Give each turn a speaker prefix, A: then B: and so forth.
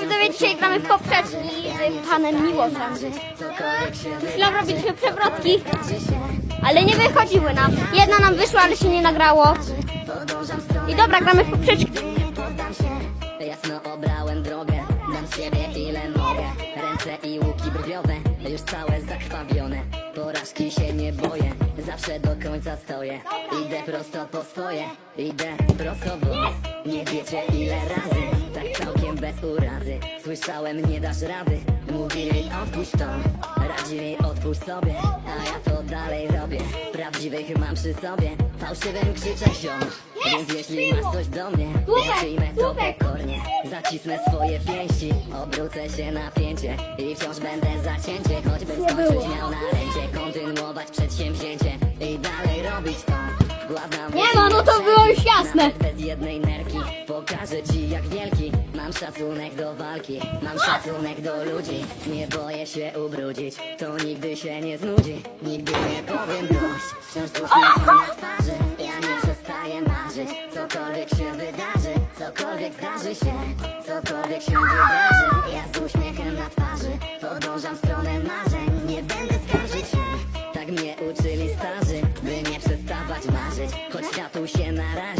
A: widzowie, dzisiaj gramy w poprzeczki z panem Miłoszem. Myślałam robić przewrotki, ale nie wychodziły nam. Jedna nam wyszła, ale się nie nagrało. I dobra, gramy w poprzeczki.
B: Jasno obrałem drogę, dam siebie ile mogę Ręce i łuki brwiowe, już całe zakrwawione Porażki się nie boję, zawsze do końca stoję Idę prosto po swoje, idę prosto w Nie wiecie ile razy, urazy Słyszałem nie dasz rady, mówili odpuść to. Radzili odpuść sobie, a ja to dalej robię. Prawdziwych mam przy sobie, fałszywym krzyczę ziom. Więc jeśli masz coś do mnie, ja przyjmę to pokornie. Zacisnę swoje pięści, obrócę się na pięcie I wciąż będę zacięcie, choćbym skończyć miał na ręcie Kontynuować przedsięwzięcie i dalej robić to. Gławna
A: Nie no, no to było już jasne.
B: bez jednej nerki. Pokażę ci jak wielki Mam szacunek do walki Mam szacunek do ludzi. Nie boję się ubrudzić To nigdy się nie znudzi. Nigdy nie powiem dość Wciąż uśmiechem na twarzy. Ja nie przestaję marzyć Cokolwiek się wydarzy Cokolwiek zdarzy się Cokolwiek się wydarzy. Ja z uśmiechem na twarzy Podążam w stronę marzeń. Nie będę skarżyć się Tak mnie uczyli starzy By nie przestawać marzyć. Choć światu się narazi